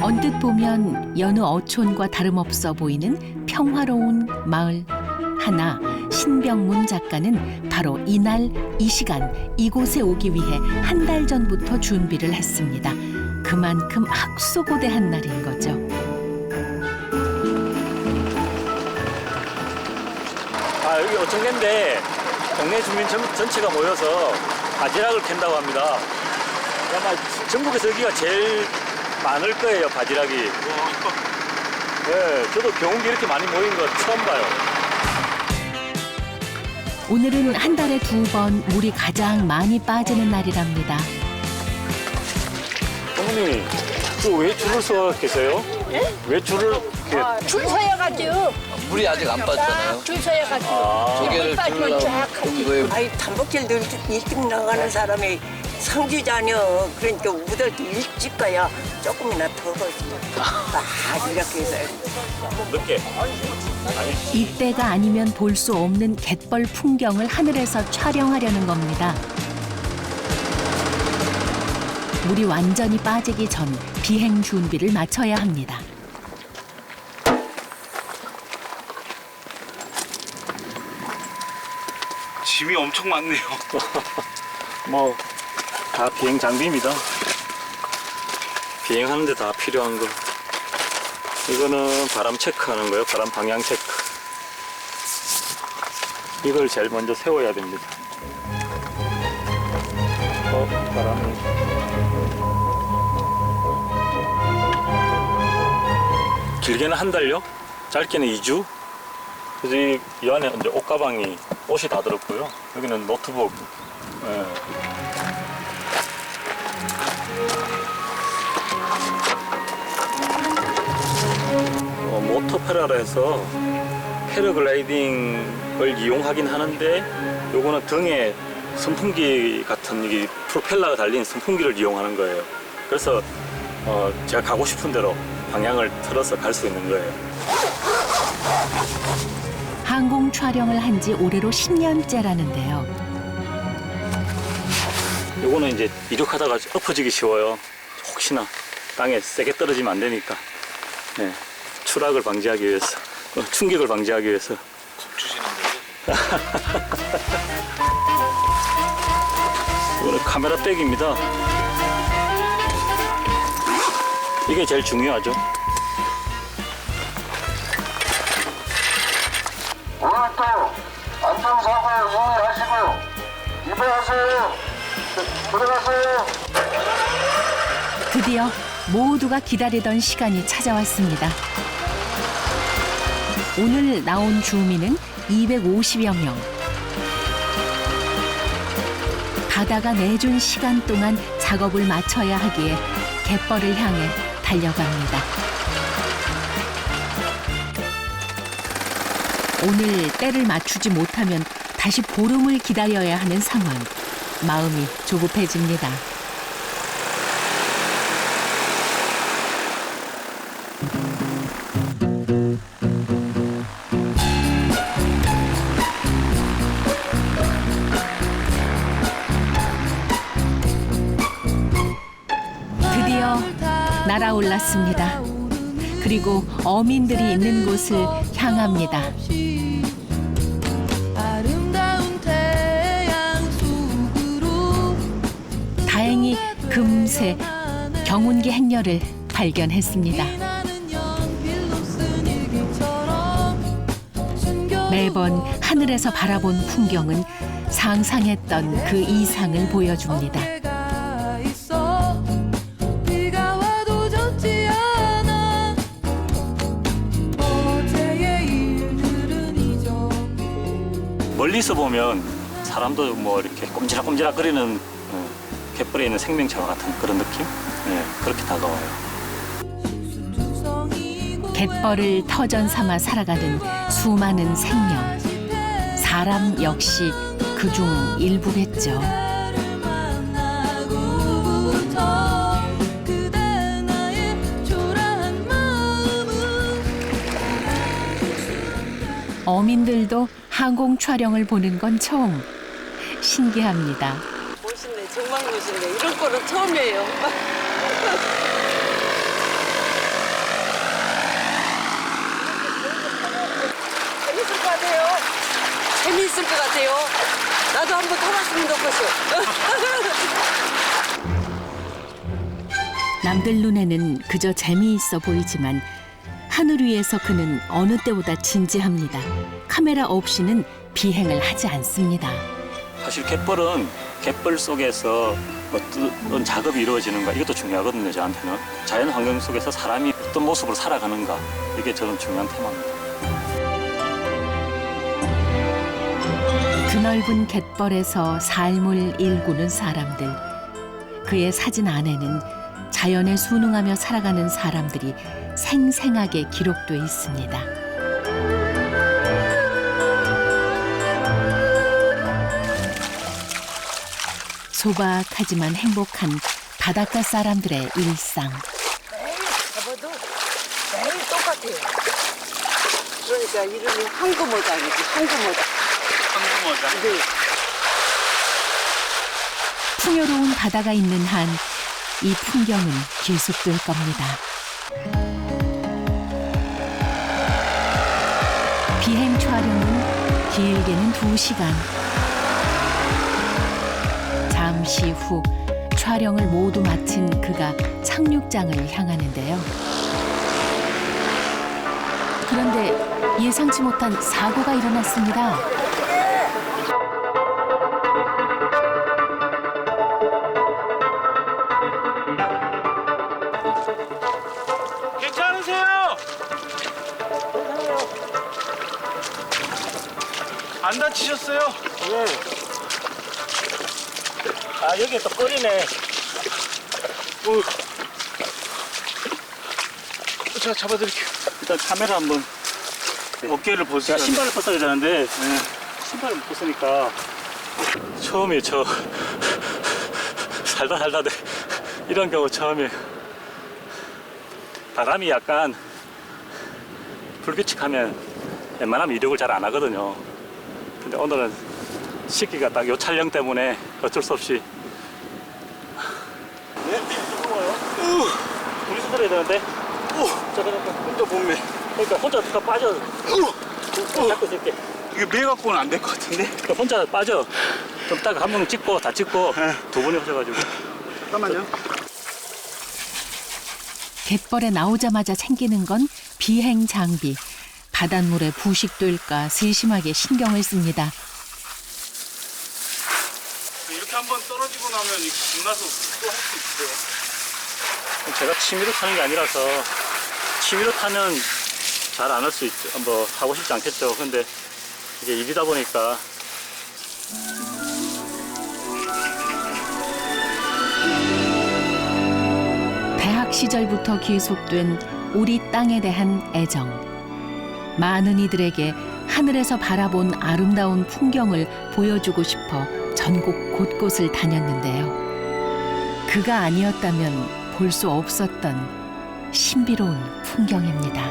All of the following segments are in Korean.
언뜻 보면 여느 어촌과 다름없어 보이는 평화로운 마을 하나 신병문 작가는 바로 이날 이 시간 이곳에 오기 위해 한 달 전부터 준비를 했습니다. 그만큼 학수고대한 날인 거죠. 아 여기 어촌계인데 동네 주민 전, 전체가 모여서 바지락을 캔다고 합니다. 아마 전국에서 여기가 제일 많을 거예요 바지락이. 네, 저도 경운기 이렇게 많이 모인 거 처음 봐요. 오늘은 한 달에 두 번 물이 가장 많이 빠지는 날이랍니다. 어머니, 그왜 줄을 서 계세요? 왜 줄을 이렇게? 아, 줄 서여가지고 물이 아직 안 빠졌잖아요. 줄 서여가지고 아, 조개를 물이 빠지면 쫙 하지 아이 단복질들 일찍 나가는 사람이 상주자녀 그러니까 우들 일찍 가야 조금이나 더 걸리면 딱 이렇게 해서 늦게. 이때가 아니면 볼 수 없는 갯벌 풍경을 하늘에서 촬영하려는 겁니다. 물이 완전히 빠지기 전 비행 준비를 마쳐야 합니다. 짐이 엄청 많네요. 뭐 다 비행 장비입니다. 비행하는데 다 필요한 거. 이거는 바람 체크하는 거예요. 바람 방향 체크. 이걸 제일 먼저 세워야 됩니다. 어, 바람이. 길게는 한 달요? 짧게는 2주? 그래서 이, 이 안에 이제 옷가방이 옷이 다 들었고요. 여기는 노트북. 예. 페라라 해서 패러글라이딩을 이용하긴 하는데 요거는 등에 선풍기 같은 이게 프로펠러가 달린 선풍기를 이용하는 거예요. 그래서 어, 제가 가고 싶은 대로 방향을 틀어서 갈 수 있는 거예요. 항공 촬영을 한 지 올해로 10년째라는데요. 요거는 이제 이륙하다가 엎어지기 쉬워요. 혹시나 땅에 세게 떨어지면 안 되니까. 네. 추락을 방지하기 위해서, 어, 충격을 방지하기 위해서. 이거는 카메라 백입니다. 이게 제일 중요하죠. 오늘 또 안전사고 유의하시고 입회하세요. 들어가세요. 드디어 모두가 기다리던 시간이 찾아왔습니다. 오늘 나온 주민은 250여 명. 바다가 내준 시간 동안 작업을 마쳐야 하기에 갯벌을 향해 달려갑니다. 오늘 때를 맞추지 못하면 다시 보름을 기다려야 하는 상황. 마음이 조급해집니다. 날아올랐습니다. 그리고 어민들이 있는 곳을 향합니다. 다행히 금세 경운기 행렬을 발견했습니다. 매번 하늘에서 바라본 풍경은 상상했던 그 이상을 보여줍니다. 멀리서 보면 사람도 뭐 이렇게 꼼지락꼼지락 거리는 어, 갯벌에 있는 생명체와 같은 그런 느낌? 네, 그렇게 다가와요. 갯벌을 터전 삼아 살아가는 수많은 생명. 사람 역시 그중 일부겠죠. 어민들도 항공 촬영을 보는 건 처음. 신기합니다. 멋있네 정말 멋있네 이런 거는 처음이에요 재밌을 것 같아요. 재미있을 것 같아요. 나도 한번 타봤으면 좋겠어. 남들 눈에는 그저 재미있어 보이지만 하늘 위에서 그는 어느 때보다 진지합니다. 카메라 없이는 비행을 하지 않습니다. 사실 갯벌은 갯벌 속에서 어떤 작업이 이루어지는가 이것도 중요하거든요 저한테는 자연 환경 속에서 사람이 어떤 모습으로 살아가는가 이게 저는 중요한 테마입니다. 드넓은 갯벌에서 삶을 일구는 사람들. 그의 사진 안에는 자연에 순응하며 살아가는 사람들이 생생하게 기록돼 있습니다. 소박하지만 행복한 바닷가 사람들의 일상. 잡아도 매일 똑같아요. 그러니까 이름이 황금어장이지, 황금어장. 황금어장. 네. 풍요로운 바다가 있는 한 이 풍경은 계속될 겁니다. 비행 촬영은 길게는 두시간 잠시 후 촬영을 모두 마친 그가 착륙장을 향하는데요. 그런데 예상치 못한 사고가 일어났습니다. 괜찮으세요? 안 다치셨어요? 아 여기 또 꺼리네. 어. 제가 잡아드릴게요. 일단 카메라 한번 어깨를 보세요. 제가 신발을 벗어야 되는데 신발을 못 벗으니까 처음이에요 저 살다 살다 돼. 이런 경우 처음이에요 바람이 약간 불규칙하면 웬만하면 이륙을 잘 안 하거든요 근데 오늘은 시기가 딱 요 촬영 때문에 어쩔 수 없이 네? 뜨거워요? 우리 수술해야 되는데 잠깐 잠깐 혼자 몸매. 그러니까 혼자 다 빠져 잡고 있을게 이게 매 갖고는 안 될 것 같은데? 그러니까 혼자 빠져. 좀딱한 번 찍고 다 찍고 네. 두 분이 오셔가지고 잠깐만요. 갯벌에 나오자마자 챙기는 건 비행 장비. 바닷물에 부식될까 세심하게 신경을 씁니다. 이렇게 한번 나면 이 겁나서 또 할 수 있어요. 제가 취미로 타는 게 아니라서 취미로 타면 잘 안 할 수 있죠. 뭐 하고 싶지 않겠죠. 근데 이게 일이다 보니까 대학 시절부터 계속된 우리 땅에 대한 애정. 많은 이들에게 하늘에서 바라본 아름다운 풍경을 보여주고 싶어 전국 곳곳을 다녔는데요. 그가 아니었다면 볼 수 없었던 신비로운 풍경입니다.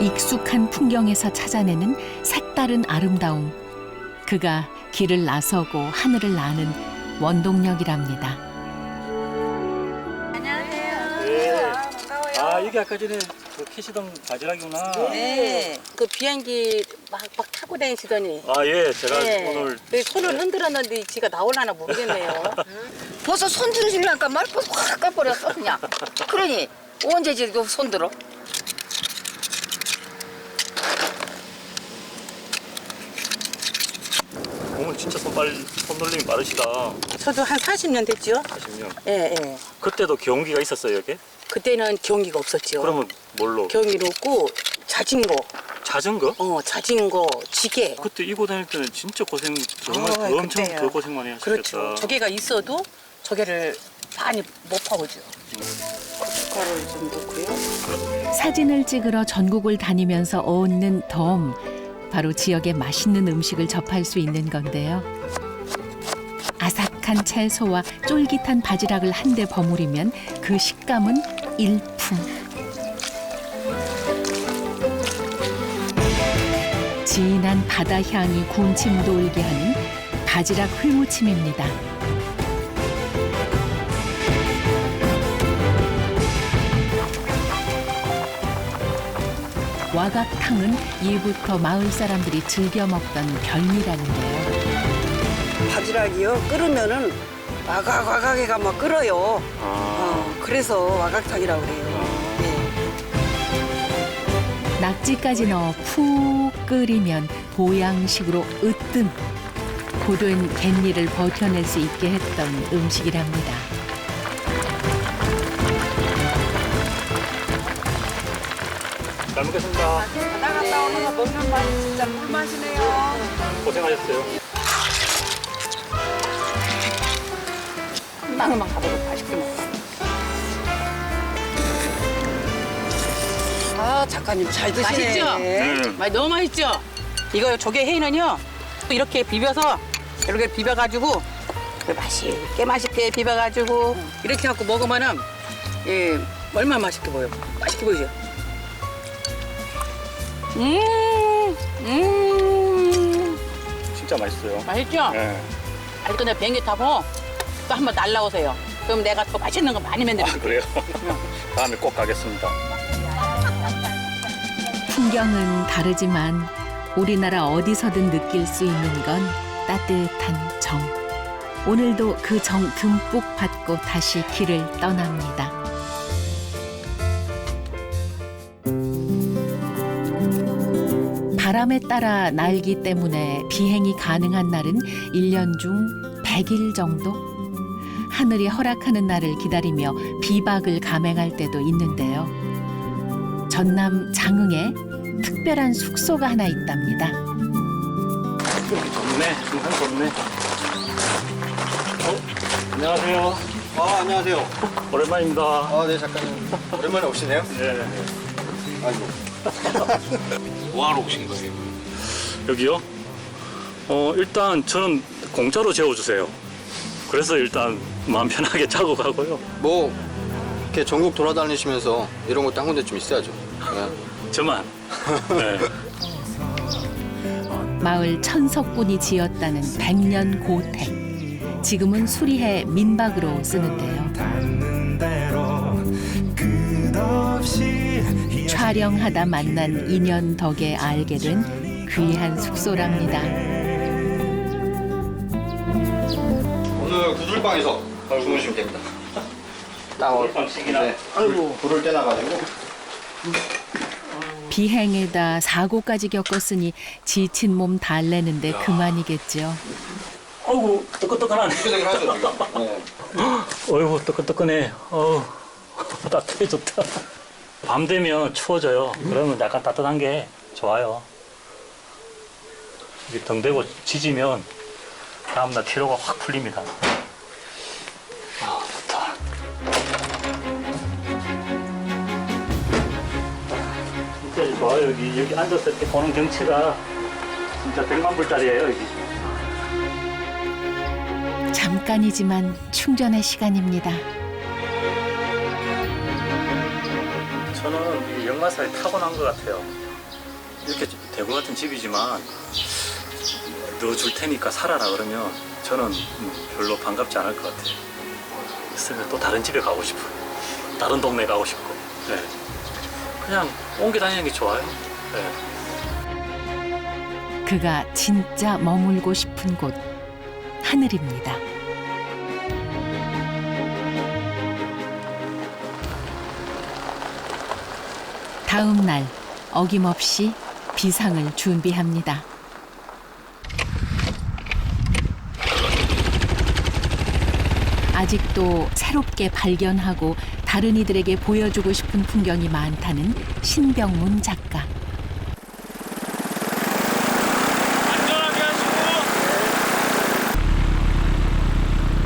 익숙한 풍경에서 찾아내는 색다른 아름다움. 그가 길을 나서고 하늘을 나는 원동력이랍니다. 아 이게 아까 전에 그 캐시던 바지락이구나. 네. 그 비행기 막, 막 타고 다니시더니. 아 예, 제가 네. 오늘 그 손을 흔들었는데 지가 나올라나 모르겠네요. 벌써 손 들으시려니까 말 벌써 확 까버렸어 그냥 그러니 언제 지금 손 들어? 오늘 진짜 손빨 손놀림이 빠르시다. 저도 한 40년 됐죠? 40년. 예, 예. 그때도 경기가 있었어요 여기? 그때는 경기가 없었죠. 그러면 뭘로? 경기로 없고 자전거, 자전거? 어, 자전거, 지게. 그때 이고 다닐 때는 진짜 고생 정말 아, 그 엄청 그때요. 더 고생 많이 하셨겠다. 그렇죠. 저게가 있어도 저게를 많이 못 파고죠. 고춧가루를 좀 넣고요. 사진을 찍으러 전국을 다니면서 얻는 덤. 바로 지역의 맛있는 음식을 접할 수 있는 건데요. 아삭한 채소와 쫄깃한 바지락을 한데 버무리면 그 식감은 일품. 진한 바다 향이 군침 돌게 하는 바지락 회무침입니다. 와각탕은 예부터 마을 사람들이 즐겨 먹던 별미라는데요. 바지락이요 끓으면은 와각와각해가 막 끓어요. 아, 어, 그래서 와각탕이라고 그래요. 네. 낙지까지 넣어 푹 끓이면 보양식으로 으뜸 고된 갯일을 버텨낼 수 있게 했던 음식이랍니다. 잘 먹겠습니다. 바다 갔다 오는 거 먹는 맛이 진짜 꿀맛이네요. 고생하셨어요. 한 방울만 가보고 맛있게 먹어. 아 작가님 잘 드시네. 맛있죠? 음. 맛 너무 맛있죠? 이거 조개 회는요 이렇게 비벼서 이렇게 비벼가지고 맛있게 맛있게 비벼가지고 이렇게 갖고 먹으면은 예 얼마나 맛있게 보여 맛있게 보이죠? 음, 음, 진짜 맛있어요. 맛있죠? 네. 아니 근데 비행기 타고 또 한번 날라오세요. 그럼 내가 더 맛있는 거 많이 만들어. 아, 그래요? 다음에 꼭 가겠습니다. 풍경은 다르지만 우리나라 어디서든 느낄 수 있는 건 따뜻한 정. 오늘도 그 정 듬뿍 받고 다시 길을 떠납니다. 바람에 따라 날기 때문에 비행이 가능한 날은 일 년 중 100일 정도? 하늘이 허락하는 날을 기다리며 비박을 감행할 때도 있는데요. 전남 장흥에 특별한 숙소가 하나 있답니다. 좋네. 중산 좋네. 어? 안녕하세요. 아 안녕하세요. 오랜만입니다. 아 네 작가님 오랜만에 오시네요. 네. 아이고. 뭐하러 오신 거예요? 여기요? 어, 일단 저는 공짜로 재워주세요. 그래서 일단 마음 편하게 자고 가고요. 뭐 이렇게 전국 돌아다니시면서 이런 것도 한 군데 좀 있어야죠. 네. 저만. 네. 마을 천석군이 지었다는 백년 고택. 지금은 수리해 민박으로 쓰는데요. 촬영하다 만난 인연 덕에 알게 된 귀한 숙소랍니다. 오늘 구들방에서 주무시면 됩니다. 딱 오늘 방식이나. 네. 아이고 불을 떼놔가지고 비행에다 사고까지 겪었으니 지친 몸 달래는데 그만이겠죠. 어우, 뜨끈뜨끈하네. 휴대를 하죠 지금. 네. 어이구, 뜨끈뜨끈해. 어우, 따뜻해 좋다. 밤 되면 추워져요. 그러면 약간 따뜻한 게 좋아요. 이게 등 대고 지지면 다음날 피로가 확 풀립니다. 진짜 좋아요. 여기, 여기 앉았을 때 보는 경치가 진짜 백만 불짜리예요, 여기. 잠깐이지만 충전의 시간입니다. 저는 이 역마살이 타고난 것 같아요. 이렇게 대구 같은 집이지만 너줄 테니까 살아라 그러면 저는 음, 별로 반갑지 않을 것 같아요. 있으면 또 다른 집에 가고 싶어요. 다른 동네 가고 싶고. 네. 그냥 옮겨 다니는 게 좋아요. 네. 그가 진짜 머물고 싶은 곳 하늘입니다. 다음 날 어김없이 비상을 준비합니다. 아직도 새롭게 발견하고 다른 이들에게 보여주고 싶은 풍경이 많다는 신병문 작가. 안전하게 하시고.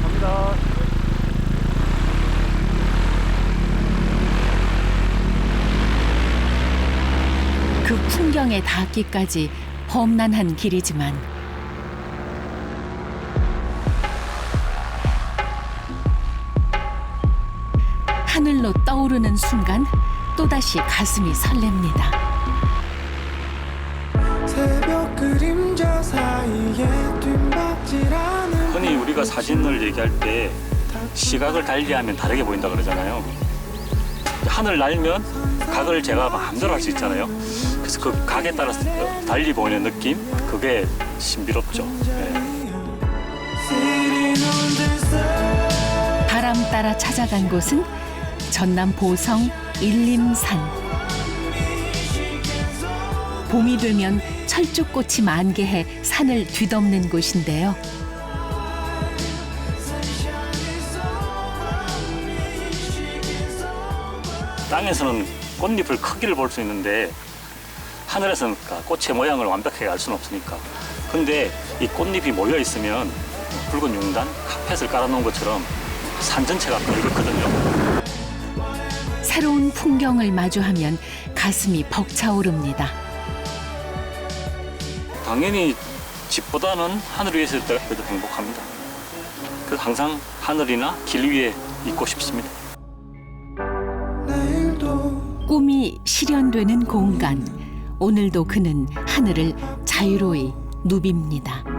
갑니다. 그 풍경에 닿기까지 험난한 길이지만 하늘로 떠오르는 순간 또다시 가슴이 설렙니다. 새벽 그림자 사이에 뒷박질하는 흔히 우리가 사진을 얘기할 때 시각을 달리하면 다르게 보인다 그러잖아요. 하늘 날면 각을 제가 마음대로 할 수 있잖아요. 그래서 그 각에 따라서 달리 보이는 느낌 그게 신비롭죠. 네. 바람 따라 찾아간 곳은 전남 보성 일림산. 봄이 되면 철쭉꽃이 만개해 산을 뒤덮는 곳인데요. 땅에서는 꽃잎을 크기를 볼 수 있는데 하늘에서는 그 꽃의 모양을 완벽하게 알 수는 없으니까. 근데 이 꽃잎이 모여 있으면 붉은 융단, 카펫을 깔아놓은 것처럼 산 전체가 붉거든요. 새로운 풍경을 마주하면 가슴이 벅차오릅니다. 당연히 집보다는 하늘 위에서 있을 때가 그래도 행복합니다. 그래서 항상 하늘이나 길 위에 있고 싶습니다. 꿈이 실현되는 공간. 오늘도 그는 하늘을 자유로이 누빕니다.